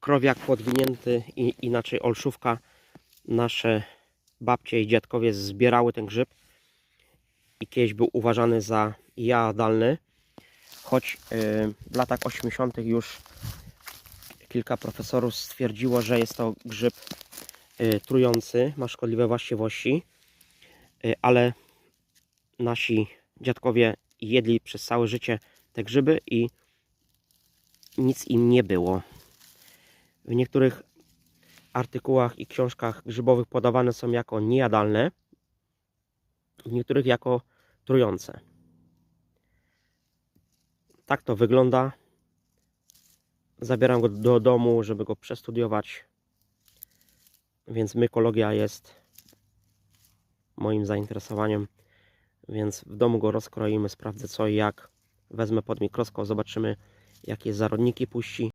krowiak podwinięty i inaczej olszówka. Nasze babcie i dziadkowie zbierały ten grzyb i kiedyś był uważany za jadalny. Choć yy, w latach 80. już kilka profesorów stwierdziło, że jest to grzyb yy, trujący, ma szkodliwe właściwości, yy, ale nasi dziadkowie jedli przez całe życie te grzyby i nic im nie było. W niektórych artykułach i książkach grzybowych podawane są jako niejadalne, w niektórych jako trujące. Tak to wygląda. Zabieram go do domu, żeby go przestudiować. Więc mykologia jest moim zainteresowaniem. Więc w domu go rozkroimy, sprawdzę co i jak. Wezmę pod mikroskop, zobaczymy jakie zarodniki puści.